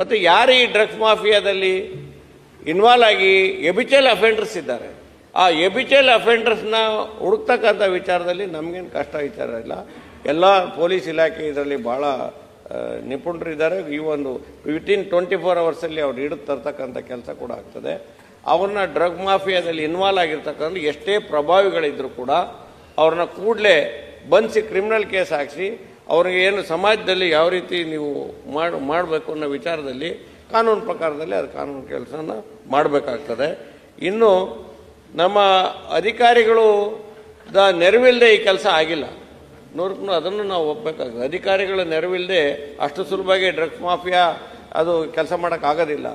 ಮತ್ತು ಯಾರು ಈ ಡ್ರಗ್ಸ್ ಮಾಫಿಯಾದಲ್ಲಿ ಇನ್ವಾಲ್ವ್ ಆಗಿ ಎಬಿಚಲ್ ಅಫೆಂಡರ್ಸ್ ಇದ್ದಾರೆ? ಆ ಎಬಿಚಲ್ ಅಫೆಂಡರ್ಸ್ನ ಹುಡುಕ್ತಕ್ಕಂಥ ವಿಚಾರದಲ್ಲಿ ನಮಗೇನು ಕಷ್ಟ ವಿಚಾರ ಇಲ್ಲ. ಎಲ್ಲ ಪೊಲೀಸ್ ಇಲಾಖೆ ಇದರಲ್ಲಿ ಭಾಳ ನಿಪುಣರಿದ್ದಾರೆ. ಈ ಒಂದು ವಿತಿನ್ ಟ್ವೆಂಟಿ ಫೋರ್ ಅವರ್ಸಲ್ಲಿ ಅವ್ರು ಹಿಡಿದು ತರ್ತಕ್ಕಂಥ ಕೆಲಸ ಕೂಡ ಆಗ್ತದೆ. ಅವ್ರನ್ನ ಡ್ರಗ್ ಮಾಫಿಯಾದಲ್ಲಿ ಇನ್ವಾಲ್ವ್ ಆಗಿರ್ತಕ್ಕಂಥ ಎಷ್ಟೇ ಪ್ರಭಾವಿಗಳಿದ್ದರೂ ಕೂಡ ಅವ್ರನ್ನ ಕೂಡಲೇ ಬಂಧಿಸಿ ಕ್ರಿಮಿನಲ್ ಕೇಸ್ ಹಾಕಿಸಿ ಅವ್ರಿಗೆ ಏನು ಸಮಾಜದಲ್ಲಿ ಯಾವ ರೀತಿ ನೀವು ಮಾಡಿ, ಮಾಡಬೇಕು ಅನ್ನೋ ವಿಚಾರದಲ್ಲಿ ಕಾನೂನು ಪ್ರಕಾರದಲ್ಲಿ ಅದು ಕಾನೂನು ಕೆಲಸನ ಮಾಡಬೇಕಾಗ್ತದೆ. ಇನ್ನು ನಮ್ಮ ಅಧಿಕಾರಿಗಳು ದ ನೆರವಿಲ್ಲದೆ ಈ ಕೆಲಸ ಆಗಿಲ್ಲ. ನೂರಕ್ಕೂ ಅದನ್ನು ನಾವು ಒಪ್ಪಬೇಕಾಗ್ತದೆ ಅಧಿಕಾರಿಗಳ ನೆರವಿಲ್ಲದೆ ಅಷ್ಟು ಸುಲಭವಾಗಿ ಡ್ರಗ್ಸ್ ಮಾಫಿಯಾ ಅದು ಕೆಲಸ ಮಾಡೋಕ್ಕಾಗೋದಿಲ್ಲ.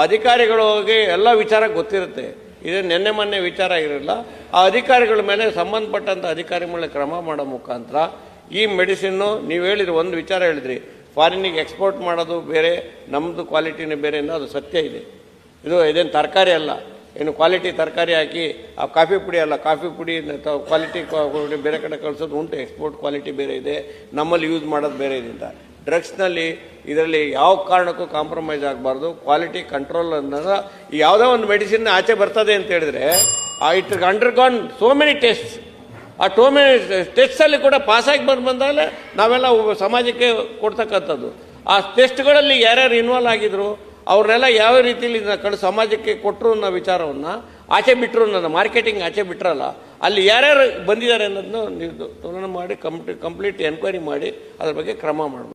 ಅಧಿಕಾರಿಗಳಿಗೆ ಎಲ್ಲ ವಿಚಾರ ಗೊತ್ತಿರುತ್ತೆ. ಇದೇ ನಿನ್ನೆ ಮೊನ್ನೆ ವಿಚಾರ ಇರಲಿಲ್ಲ ಆ ಅಧಿಕಾರಿಗಳ ಮೇಲೆ ಸಂಬಂಧಪಟ್ಟಂಥ ಅಧಿಕಾರಿಗಳ ಕ್ರಮ ಮಾಡೋ ಮುಖಾಂತರ ಈ ಮೆಡಿಸಿನ್ನು ನೀವು ಹೇಳಿದ್ರಿ ಒಂದು ವಿಚಾರ ಹೇಳಿದ್ರಿ. ಫಾರಿನಿಗೆ ಎಕ್ಸ್ಪೋರ್ಟ್ ಮಾಡೋದು ಬೇರೆ ನಮ್ಮದು ಕ್ವಾಲಿಟಿನೇ ಬೇರೆ ಅನ್ನೋ ಅದು ಸತ್ಯ ಇದೆ. ಇದು ಇದೇನು ತರಕಾರಿ ಅಲ್ಲ. ಏನು ಕ್ವಾಲಿಟಿ ತರಕಾರಿ ಹಾಕಿ, ಆ ಕಾಫಿ ಪುಡಿ ಅಲ್ಲ, ಕಾಫಿ ಪುಡಿ ಕ್ವಾಲಿಟಿ ಬೇರೆ ಕಡೆ ಕಳಿಸೋದು ಉಂಟು, ಎಕ್ಸ್ಪೋರ್ಟ್ ಕ್ವಾಲಿಟಿ ಬೇರೆ ಇದೆ, ನಮ್ಮಲ್ಲಿ ಯೂಸ್ ಮಾಡೋದು ಬೇರೆ ಇದೆ ಅಂತ. ಡ್ರಗ್ಸ್ನಲ್ಲಿ ಇದರಲ್ಲಿ ಯಾವ ಕಾರಣಕ್ಕೂ ಕಾಂಪ್ರಮೈಸ್ ಆಗಬಾರ್ದು. ಕ್ವಾಲಿಟಿ ಕಂಟ್ರೋಲ್ ಅನ್ನೋದು ಯಾವುದೋ ಒಂದು ಮೆಡಿಸಿನ್ ಆಚೆ ಬರ್ತದೆ ಅಂತ ಹೇಳಿದ್ರೆ, ಆ it undergone so many test ಆ ಟೋಮೆ ಟೆಸ್ಟಲ್ಲಿ ಕೂಡ ಪಾಸಾಗಿ ಬಂದು ಬಂದಾಗಲೇ ನಾವೆಲ್ಲ ಸಮಾಜಕ್ಕೆ ಕೊಡ್ತಕ್ಕಂಥದ್ದು. ಆ ಟೆಸ್ಟ್ಗಳಲ್ಲಿ ಯಾರ್ಯಾರು ಇನ್ವಾಲ್ವ್ ಆಗಿದ್ರು, ಅವ್ರನ್ನೆಲ್ಲ ಯಾವ ರೀತಿಯಲ್ಲಿ ಕಡೆ ಸಮಾಜಕ್ಕೆ ಕೊಟ್ಟರು ಅನ್ನೋ ವಿಚಾರವನ್ನು, ಆಚೆ ಬಿಟ್ಟರು ನನ್ನ ಮಾರ್ಕೆಟಿಂಗ್ ಆಚೆ ಬಿಟ್ರಲ್ಲ, ಅಲ್ಲಿ ಯಾರ್ಯಾರು ಬಂದಿದ್ದಾರೆ ಅನ್ನೋದನ್ನು ನೀವು ತುಲನೆ ಮಾಡಿ ಕಂಪ್ಲೀಟ್ ಕಂಪ್ಲೀಟ್ ಎನ್ಕ್ವೈರಿ ಮಾಡಿ, ಅದ್ರ ಬಗ್ಗೆ ಕ್ರಮ ಮಾಡಬೇಕು.